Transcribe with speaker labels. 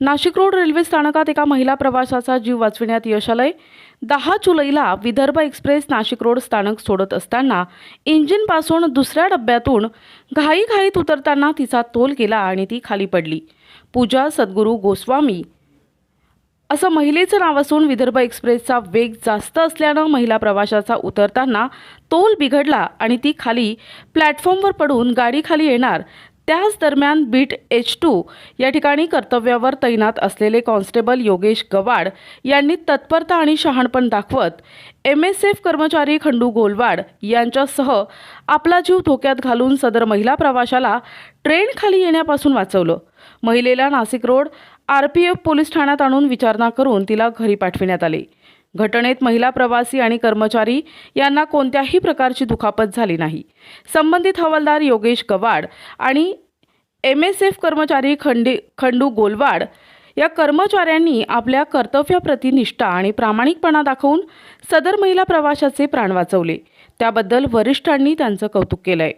Speaker 1: Nashik road railway स्थानकात एका महिला प्रवाशाचा जीव वाचविण्यात यश आलंय. दहा जुलैला विदर्भ एक्सप्रेस नाशिक रोड स्थानक सोडत असताना इंजिनपासून दुसऱ्या डब्यातून घाईघाईत उतरताना तिचा तोल गेला आणि ती खाली पडली. पूजा सद्गुरू गोस्वामी असं महिलेचं नाव असून विदर्भ एक्सप्रेसचा वेग जास्त असल्यानं महिला प्रवाशाचा उतरताना तोल बिघडला आणि ती खाली प्लॅटफॉर्मवर पडून गाडी खाली येणार त्याच दरम्यान बीट एच टू या ठिकाणी कर्तव्यावर तैनात असलेले कॉन्स्टेबल योगेश गवाड यांनी तत्परता आणि शहाणपण दाखवत एम एस एफ कर्मचारी खंडू गोलवाड यांच्यासह आपला जीव धोक्यात घालून सदर महिला प्रवाशाला ट्रेन खाली येण्यापासून वाचवलं. महिलेला Nashik road R P F police ठाण्यात आणून विचारणा करून तिला घरी पाठविण्यात आले. घटनेत महिला प्रवासी आणि कर्मचारी यांना कोणत्याही प्रकारची दुखापत झाली नाही. संबंधित हवालदार योगेश गवाड आणि एम एस एफ कर्मचारी खंडी खंडू गोलवाड या कर्मचाऱ्यांनी आपल्या कर्तव्याप्रती निष्ठा आणि प्रामाणिकपणा दाखवून सदर महिला प्रवाशाचे प्राण वाचवले. त्याबद्दल वरिष्ठांनी त्यांचं कौतुक केलं आहे